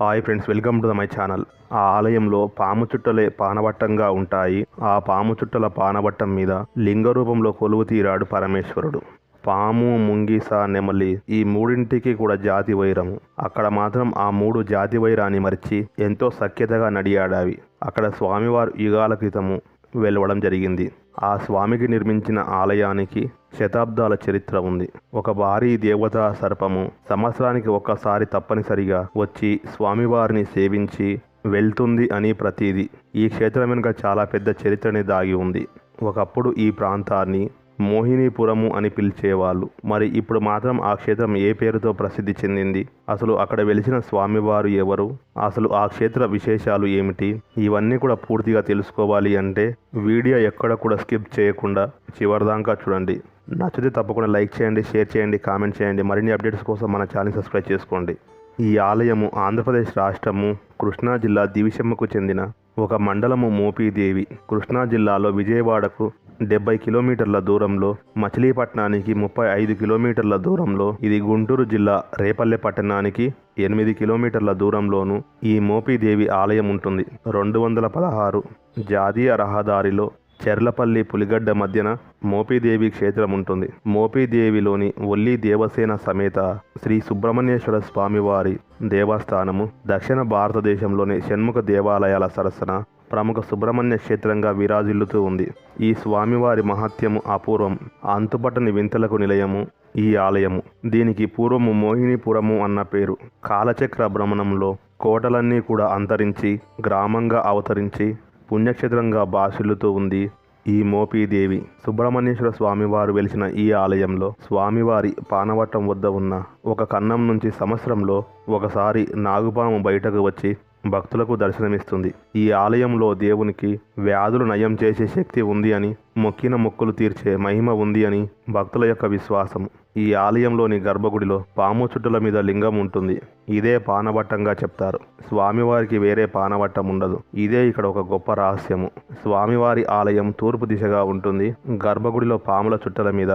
Hi friends welcome to the my channel. ఆ ఆలయంలో పాము చుట్టలే పానవట్టంగా ఉంటాయి. ఆ పాము చుట్టల పానవట్టం మీద లింగ రూపంలో కొలువు తీరాడు పరమేశ్వరుడు. పాము ముంగిస నెమలి ఈ మూడింటికి కూడా జాతి వైరము అక్కడ మాత్రం ఆ మూడు జాతి వైరాన్ని మరిచి ఎంతో సఖ్యతగా నడియాడావి. అక్కడ స్వామివారు యుగాల క్రితము వెలవడం జరిగింది. ఆ స్వామికి నిర్మించిన ఆలయానికి శతాబ్దాల చరిత్ర ఉంది. ఒక భారీ దేవతా సర్పము సంవత్సరానికి ఒక్కసారి తప్పనిసరిగా వచ్చి స్వామివారిని సేవించి వెళ్తుంది అని ప్రతీది. ఈ క్షేత్రం వెనుక చాలా పెద్ద చరిత్రని దాగి ఉంది. ఒకప్పుడు ఈ ప్రాంతాన్ని మోహినీపురము అని పిలిచేవాళ్ళు. మరి ఇప్పుడు మాత్రం ఆ క్షేత్రం ఏ పేరుతో ప్రసిద్ధి చెందింది? అసలు అక్కడ వెలిసిన స్వామివారు ఎవరు? అసలు ఆ క్షేత్ర విశేషాలు ఏమిటి? ఇవన్నీ కూడా పూర్తిగా తెలుసుకోవాలి అంటే వీడియో ఎక్కడ కూడా స్కిప్ చేయకుండా చివరిదాకా చూడండి. నచ్చితే తప్పకుండా లైక్ చేయండి షేర్ చేయండి కామెంట్ చేయండి. మరిన్ని అప్డేట్స్ కోసం మన ఛానల్ సబ్స్క్రైబ్ చేసుకోండి. ఈ ఆలయము ఆంధ్రప్రదేశ్ రాష్ట్రము కృష్ణా జిల్లా దివిశమ్మకు చెందిన ఒక మండలము మోపీదేవి. కృష్ణా జిల్లాలో విజయవాడకు డెబ్బై కిలోమీటర్ల దూరంలో మచిలీపట్నానికి ముప్పై ఐదు కిలోమీటర్ల దూరంలో ఇది గుంటూరు జిల్లా రేపల్లె పట్టణానికి ఎనిమిది కిలోమీటర్ల దూరంలోనూ ఈ మోపీదేవి ఆలయం ఉంటుంది. రెండు వందల పదహారు జాతీయ రహదారిలో చెర్లపల్లి పులిగడ్డ మధ్యన మోపీదేవి క్షేత్రం ఉంటుంది. మోపీదేవిలోని ఒల్లి దేవసేన సమేత శ్రీ సుబ్రహ్మణ్యేశ్వర స్వామివారి దేవస్థానము దక్షిణ భారతదేశంలోని షణ్ముఖ దేవాలయాల సరసన ప్రముఖ సుబ్రహ్మణ్య క్షేత్రంగా విరాజిల్లుతూ ఉంది. ఈ స్వామివారి మహత్యము అపూర్వం. అంతుపట్టని వింతలకు నిలయము ఈ ఆలయము. దీనికి పూర్వము మోహినిపురము అన్న పేరు. కాలచక్ర భ్రమణంలో కోటలన్నీ కూడా అంతరించి గ్రామంగా అవతరించి పుణ్యక్షేత్రంగా బాసిల్లుతూ ఉంది ఈ మోపీదేవి. సుబ్రహ్మణ్యేశ్వర స్వామివారు వెలిసిన ఈ ఆలయంలో స్వామివారి పానవట్టం వద్ద ఉన్న ఒక కన్నం నుంచి సంవత్సరంలో ఒకసారి నాగుపాము బయటకు వచ్చి భక్తులకు దర్శనమిస్తుంది. ఈ ఆలయంలో దేవునికి వ్యాధులు నయం చేసే శక్తి ఉంది అని మొక్కిన మొక్కులు తీర్చే మహిమ ఉంది అని భక్తుల యొక్క విశ్వాసం. ఈ ఆలయంలోని గర్భగుడిలో పాము చుట్టుల మీద లింగం ఉంటుంది. ఇదే పానవట్టంగా చెప్తారు. స్వామివారికి వేరే పానవట్టం ఉండదు. ఇదే ఇక్కడ ఒక గొప్ప రహస్యము. స్వామివారి ఆలయం తూర్పు దిశగా ఉంటుంది. గర్భగుడిలో పాముల చుట్టల మీద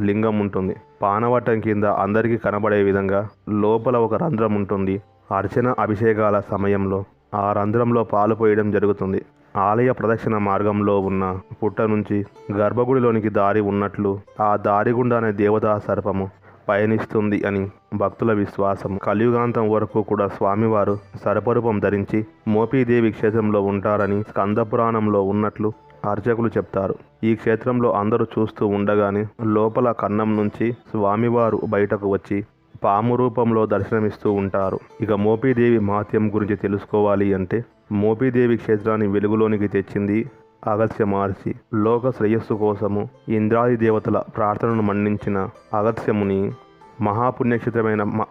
లింగం ఉంటుంది. పానవట్టం కింద అందరికీ కనబడే విధంగా లోపల ఒక రంధ్రం ఉంటుంది. అర్చన అభిషేకాల సమయంలో ఆ రంధ్రంలో పాలు పోయడం జరుగుతుంది. ఆలయ ప్రదక్షిణ మార్గంలో ఉన్న పుట్ట నుంచి గర్భగుడిలోనికి దారి ఉన్నట్లు ఆ దారి గుండానే దేవతా సర్పము పయనిస్తుంది అని భక్తుల విశ్వాసం. కలియుగాంతం వరకు కూడా స్వామివారు సర్పరూపం ధరించి మోపీదేవి క్షేత్రంలో ఉంటారని స్కందపురాణంలో ఉన్నట్లు అర్చకులు చెప్తారు. ఈ క్షేత్రంలో అందరూ చూస్తూ ఉండగానే లోపల కన్నం నుంచి స్వామివారు బయటకు వచ్చి పాము రూపంలో దర్శనమిస్తూ ఉంటారు. ఇక మోపీదేవి మహత్యం గురించి తెలుసుకోవాలి అంటే మోపీదేవి క్షేత్రాన్ని వెలుగులోనికి తెచ్చింది అగస్య మహర్షి. లోక శ్రేయస్సు కోసము ఇంద్రాది దేవతల ప్రార్థనను మన్నించిన అగస్త్యముని మహాపుణ్యక్షేత్రమైన మ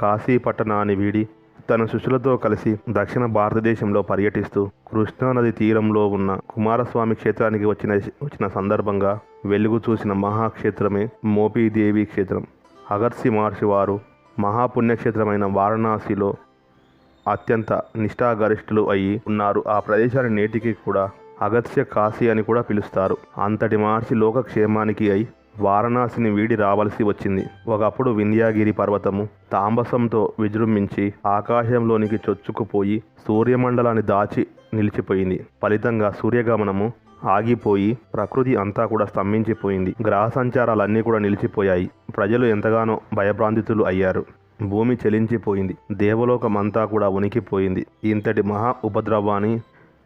కాశీ పట్టణాన్ని వీడి తన శిష్యులతో కలిసి దక్షిణ భారతదేశంలో పర్యటిస్తూ కృష్ణానది తీరంలో ఉన్న కుమారస్వామి క్షేత్రానికి వచ్చిన వచ్చిన సందర్భంగా వెలుగు చూసిన మహాక్షేత్రమే మోపీదేవి క్షేత్రం. అగర్సి మహర్షి వారు మహాపుణ్యక్షేత్రమైన వారణాసిలో అత్యంత నిష్ఠాగరిష్ఠులు అయి ఉన్నారు. ఆ ప్రదేశాన్ని నేటికి కూడా అగత్య కాశీ అని కూడా పిలుస్తారు. అంతటి మహర్షి లోకక్షేమానికి అయి వారణాసిని వీడి రావలసి వచ్చింది. ఒకప్పుడు వింధ్యాగిరి పర్వతము తాంబసంతో విజృంభించి ఆకాశంలోనికి చొచ్చుకుపోయి సూర్యమండలాన్ని దాచి నిలిచిపోయింది. ఫలితంగా సూర్యగమనము ఆగిపోయి ప్రకృతి అంతా కూడా స్తంభించిపోయింది. గ్రహ సంచారాలన్నీ కూడా నిలిచిపోయాయి. ప్రజలు ఎంతగానో భయభ్రాంతితులు అయ్యారు. భూమి చెలించిపోయింది. దేవలోకం అంతా కూడా ఉనికిపోయింది ఇంతటి మహా ఉపద్రవాన్ని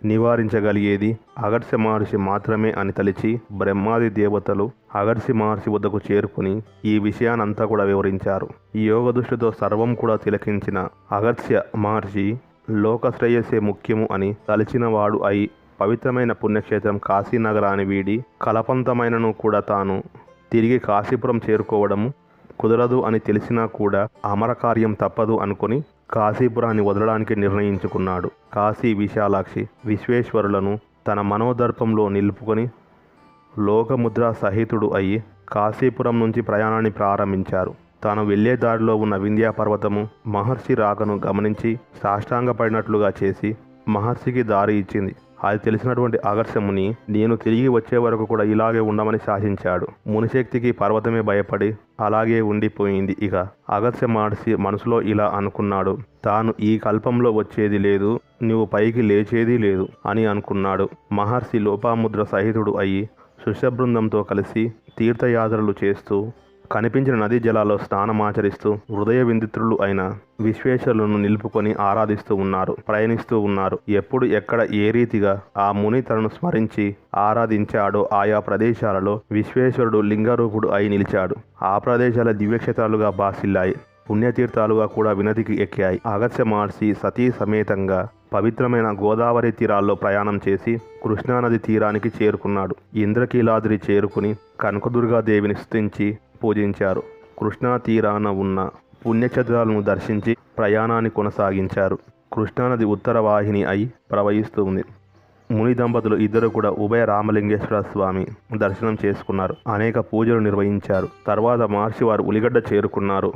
నివారించగలిగేది అగర్స్య మహర్షి మాత్రమే అని తలిచి బ్రహ్మాది దేవతలు అగర్షి మహర్షి వద్దకు చేరుకుని ఈ విషయానంతా కూడా వివరించారు. ఈ యోగ దృష్టితో సర్వం కూడా తిలకించిన అగర్స్య మహర్షి లోకశ్రేయసే ముఖ్యము అని తలిచినవాడు అయి పవిత్రమైన పుణ్యక్షేత్రం కాశీనగరాన్ని వీడి కలపంతమైనను కూడా తాను తిరిగి కాశీపురం చేరుకోవడము కుదరదు అని తెలిసినా కూడా అమరకార్యం తప్పదు అనుకుని కాశీపురాన్ని వదలడానికి నిర్ణయించుకున్నాడు. కాశీ విశాలాక్షి విశ్వేశ్వరులను తన మనోదర్పంలో నిలుపుకొని లోకముద్ర సహితుడు అయి కాశీపురం నుంచి ప్రయాణాన్ని ప్రారంభించారు. తాను వెళ్ళే దారిలో ఉన్న వింధ్యా పర్వతము మహర్షి రాకను గమనించి సాష్టాంగపడినట్లుగా చేసి మహర్షికి దారి ఇచ్చింది. అది తెలిసినటువంటి అగర్స్యముని నేను తిరిగి వచ్చే వరకు కూడా ఇలాగే ఉండమని శాసించాడు. మునిశక్తికి పర్వతమే భయపడి అలాగే ఉండిపోయింది ఇక. అగస్త్య మహర్షి మనసులో ఇలా అనుకున్నాడు. తాను ఈ కల్పంలో వచ్చేది లేదు నువ్వు పైకి లేచేది లేదు అని అనుకున్నాడు. మహర్షి లోపాముద్ర సహితుడు అయి శిష్యబృందంతో కలిసి తీర్థయాత్రలు చేస్తూ కనిపించిన నదీ జలాల్లో స్నానమాచరిస్తూ హృదయ విందిత్రులు అయిన విశ్వేశ్వరులను నిలుపుకొని ఆరాధిస్తూ ఉన్నారు ప్రయాణిస్తూ ఉన్నారు. ఎప్పుడు ఎక్కడ ఏ రీతిగా ఆ ముని తనను స్మరించి ఆరాధించాడో ఆయా ప్రదేశాలలో విశ్వేశ్వరుడు లింగరూపుడు అయి నిలిచాడు. ఆ ప్రదేశాల దివ్యక్షేత్రాలుగా బాసిల్లాయి పుణ్యతీర్థాలుగా కూడా వినతికి ఎక్కాయి. అగస్త్య మహర్షి సతీ సమేతంగా పవిత్రమైన గోదావరి తీరాల్లో ప్రయాణం చేసి కృష్ణానది తీరానికి చేరుకున్నాడు. ఇంద్రకీలాద్రి చేరుకుని కనకదుర్గాదేవిని స్థుతించి పూజించారు. కృష్ణా తీరాన ఉన్న పుణ్యక్షేత్రాలను దర్శించి ప్రయాణాన్ని కొనసాగించారు. కృష్ణానది ఉత్తర వాహిని అయి ప్రవహిస్తుంది. ముని దంపతులు ఇద్దరు కూడా ఉభయ రామలింగేశ్వర స్వామి దర్శనం చేసుకున్నారు. అనేక పూజలు నిర్వహించారు. తర్వాత మహర్షి వారు ఉలిగడ్డ చేరుకున్నారు.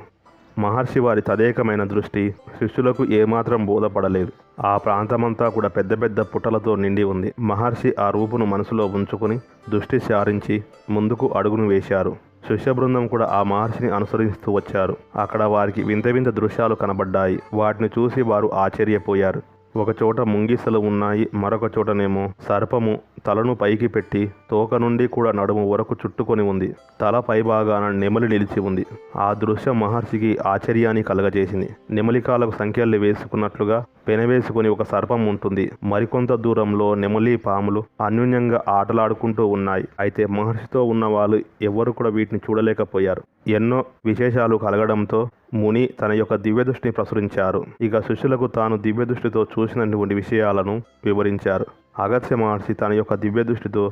మహర్షి వారి తదేకమైన దృష్టి శిష్యులకు ఏమాత్రం బోధపడలేదు. ఆ ప్రాంతమంతా కూడా పెద్ద పెద్ద పుటలతో నిండి ఉంది. మహర్షి ఆ రూపును మనసులో ఉంచుకుని దృష్టి సారించి ముందుకు అడుగును వేశారు. శిష్య బృందం కూడా ఆ మహర్షిని అనుసరిస్తూ వచ్చారు. అక్కడ వారికి వింత వింత దృశ్యాలు కనబడ్డాయి. వాటిని చూసి వారు ఆశ్చర్యపోయారు. ఒక చోట ముంగిసలు ఉన్నాయి మరొక చోటనేమో సర్పము తలను పైకి పెట్టి తోక నుండి కూడా నడుము వరకు చుట్టుకొని ఉంది. తల పైభాగాన నెమలి నిలిచి ఉంది. ఆ దృశ్యం మహర్షికి ఆశ్చర్యాన్ని కలగజేసింది. నెమలికాలకు సంఖ్యలు వేసుకున్నట్లుగా పెనవేసుకుని ఒక సర్పం ఉంటుంది. మరికొంత దూరంలో నెమలి పాములు అన్యోన్యంగా ఆటలాడుకుంటూ ఉన్నాయి. అయితే మహర్షితో ఉన్న వాళ్ళు ఎవ్వరు కూడా వీటిని చూడలేకపోయారు. ఎన్నో విశేషాలు కలగడంతో ముని తన యొక్క దివ్య దృష్టిని ప్రచురించారు. ఇక శిష్యులకు తాను దివ్య దృష్టితో చూసినటువంటి విషయాలను వివరించారు. అగస్త్య మహర్షి తన యొక్క దివ్య దృష్టితో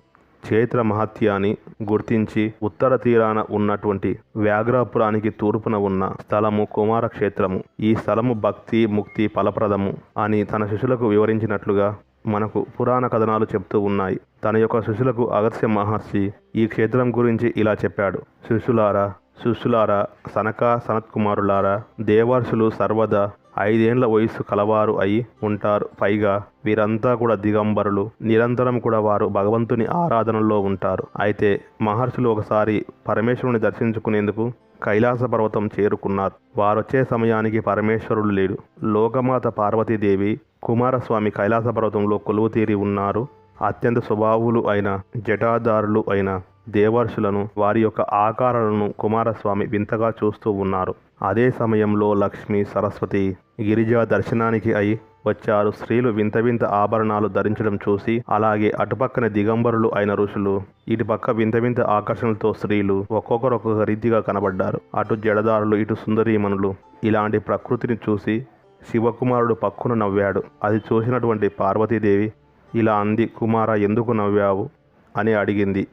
చైత్ర మహత్యాన్ని గుర్తించి ఉత్తర తీరాన ఉన్నటువంటి వ్యాఘ్రాపురానికి తూర్పున ఉన్న స్థలము కుమార క్షేత్రము ఈ స్థలము భక్తి ముక్తి ఫలప్రదము అని తన శిష్యులకు వివరించినట్లుగా మనకు పురాణ కథనాలు చెప్తూ ఉన్నాయి. తన యొక్క శిష్యులకు అగత్య మహర్షి ఈ క్షేత్రం గురించి ఇలా చెప్పాడు. శిష్యులారా శిష్యులారా సనక సనత్కుమారులారా దేవర్షులు సర్వదా ఐదేండ్ల వయస్సు కలవారు అయి ఉంటారు. పైగా వీరంతా కూడా దిగంబరులు నిరంతరం కూడా వారు భగవంతుని ఆరాధనలో ఉంటారు. అయితే మహర్షులు ఒకసారి పరమేశ్వరుని దర్శించుకునేందుకు కైలాస పర్వతం చేరుకున్నారు. వారొచ్చే సమయానికి పరమేశ్వరుడు లేడు. లోకమాత పార్వతీదేవి కుమారస్వామి కైలాస పర్వతంలో కొలువు తీరి ఉన్నారు. అత్యంత స్వభావులు అయిన జటాదారులు అయిన దేవర్షులను వారి యొక్క ఆకారాలను కుమారస్వామి వింతగా చూస్తూ ఉన్నారు. అదే సమయంలో లక్ష్మి సరస్వతి గిరిజా దర్శనానికి అయి వచ్చారు. స్త్రీలు వింత వింత ఆభరణాలు ధరించడం చూసి అలాగే అటుపక్కన దిగంబరులు అయిన ఋషులు ఇటుపక్క వింత వింత ఆకర్షణలతో స్త్రీలు ఒక్కొక్కరు ఒక్కొక్క రీతిగా కనబడ్డారు. అటు జడదారులు ఇటు సుందరీమణులు ఇలాంటి ప్రకృతిని చూసి శివకుమారుడు పక్కున నవ్వాడు. అది చూసినటువంటి పార్వతీదేవి ఇలా అంది కుమార ఎందుకు నవ్వావు? అని అడిగింది.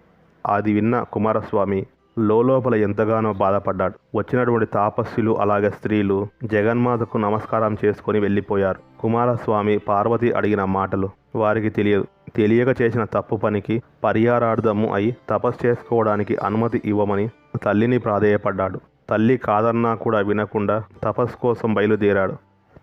అది విన్న కుమారస్వామి లోపల ఎంతగానో బాధపడ్డాడు. వచ్చినటువంటి తాపస్సులు అలాగే స్త్రీలు జగన్మాతకు నమస్కారం చేసుకొని వెళ్ళిపోయారు. కుమారస్వామి పార్వతి అడిగిన మాటలు వారికి తెలియదు. తెలియక చేసిన తప్పు పనికి పరిహారార్థము అయి తపస్సు చేసుకోవడానికి అనుమతి ఇవ్వమని తల్లిని ప్రాధేయపడ్డాడు. తల్లి కాదన్నా కూడా వినకుండా తపస్సు కోసం బయలుదేరాడు.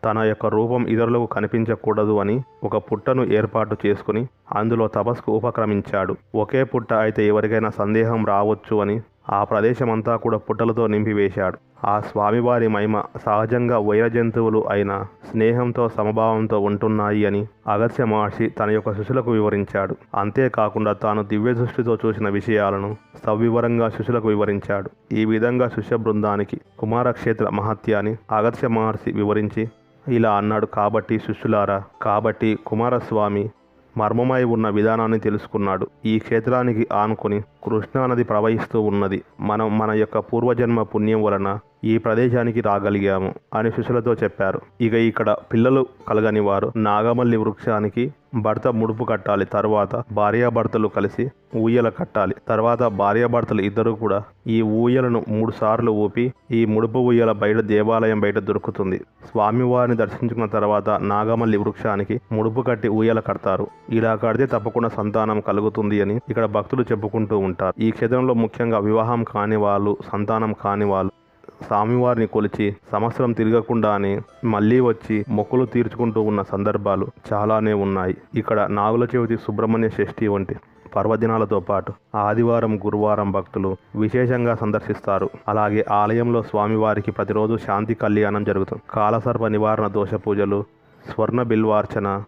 తన యొక్క రూపం ఇతరులకు కనిపించకూడదు అని ఒక పుట్టను ఏర్పాటు చేసుకుని అందులో తపస్సుకు ఉపక్రమించాడు. ఒకే పుట్ట అయితే ఎవరికైనా సందేహం రావచ్చు అని ఆ ప్రదేశమంతా కూడా పుట్టలతో నింపివేశాడు. ఆ స్వామివారి మహిమ సహజంగా వైర జంతువులు అయిన స్నేహంతో సమభావంతో ఉంటున్నాయి అని అగస్య మహర్షి తన యొక్క శిష్యులకు వివరించాడు. అంతేకాకుండా తాను దివ్య దృష్టితో చూసిన విషయాలను సవివరంగా శిష్యులకు వివరించాడు. ఈ విధంగా శిష్య బృందానికి కుమారక్షేత్ర మహత్యాన్ని అగస్య మహర్షి వివరించి ఇలా అన్నాడు. కాబట్టి శిష్యులారా కాబట్టి కుమారస్వామి మర్మమై ఉన్న విధానాన్ని తెలుసుకున్నాడు. ఈ క్షేత్రానికి ఆనుకుని కృష్ణానది ప్రవహిస్తూ ఉన్నది. మనం మన యొక్క పూర్వజన్మ పుణ్యం వలన ఈ ప్రదేశానికి రాగలిగాము అని శిష్యులతో చెప్పారు. ఇక ఇక్కడ పిల్లలు కలగని వారు నాగమల్లి వృక్షానికి భర్త ముడుపు కట్టాలి తర్వాత భార్యాభర్తలు కలిసి ఊయల కట్టాలి. తర్వాత భార్యాభర్తలు ఇద్దరు కూడా ఈ ఊయలను మూడు సార్లు ఊపి ఈ ముడుపు ఊయల బయట దేవాలయం బయట దొరుకుతుంది. స్వామివారిని దర్శించుకున్న తర్వాత నాగమల్లి వృక్షానికి ముడుపు కట్టి ఊయల కడతారు. ఇలా కడితే తప్పకుండా సంతానం కలుగుతుంది అని ఇక్కడ భక్తులు చెప్పుకుంటూ ఉంటారు. ఈ క్షేత్రంలో ముఖ్యంగా వివాహం కాని వాళ్ళు సంతానం కాని వాళ్ళు స్వామివారిని కొలిచి సంవత్సరం తిరగకుండానే మళ్ళీ వచ్చి మొక్కులు తీర్చుకుంటూ ఉన్న సందర్భాలు చాలానే ఉన్నాయి. ఇక్కడ నాగుల చవితి సుబ్రహ్మణ్య షష్ఠి వంటి పర్వదినాలతో పాటు ఆదివారం గురువారం భక్తులు విశేషంగా సందర్శిస్తారు. అలాగే ఆలయంలో స్వామివారికి ప్రతిరోజు శాంతి కళ్యాణం జరుగుతుంది. కాలసర్ప నివారణ దోష పూజలు స్వర్ణ బిల్వార్చన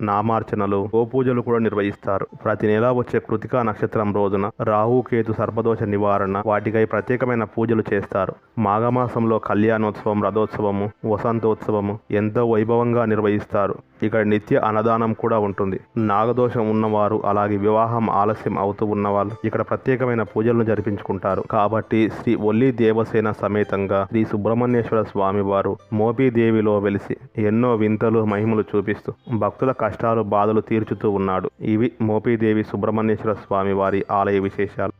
నామార్చనలు గోపూజలు కూడా నిర్వహిస్తారు. ప్రతి నెల వచ్చే కృతికా నక్షత్రం రోజున రాహుకేతు సర్పదోష నివారణ వాటికై ప్రత్యేకమైన పూజలు చేస్తారు. మాఘమాసంలో కళ్యాణోత్సవం రథోత్సవము వసంతోత్సవము ఎంతో వైభవంగా నిర్వహిస్తారు. ఇక్కడ నిత్య అన్నదానం కూడా ఉంటుంది. నాగదోషం ఉన్నవారు అలాగే వివాహం ఆలస్యం అవుతూ ఉన్నవాళ్ళు ఇక్కడ ప్రత్యేకమైన పూజలను జరిపించుకుంటారు. కాబట్టి శ్రీ ఒల్లి దేవసేన సమేతంగా శ్రీ సుబ్రహ్మణ్యేశ్వర స్వామి వారు మోపీదేవిలో వెలిసి ఎన్నో వింతలు మహిమలు చూపిస్తూ భక్తుల కష్టాలు బాధలు తీర్చుతూ ఉన్నాడు. ఇవి మోపీదేవి సుబ్రహ్మణ్యేశ్వర స్వామి వారి ఆలయ విశేషాలు.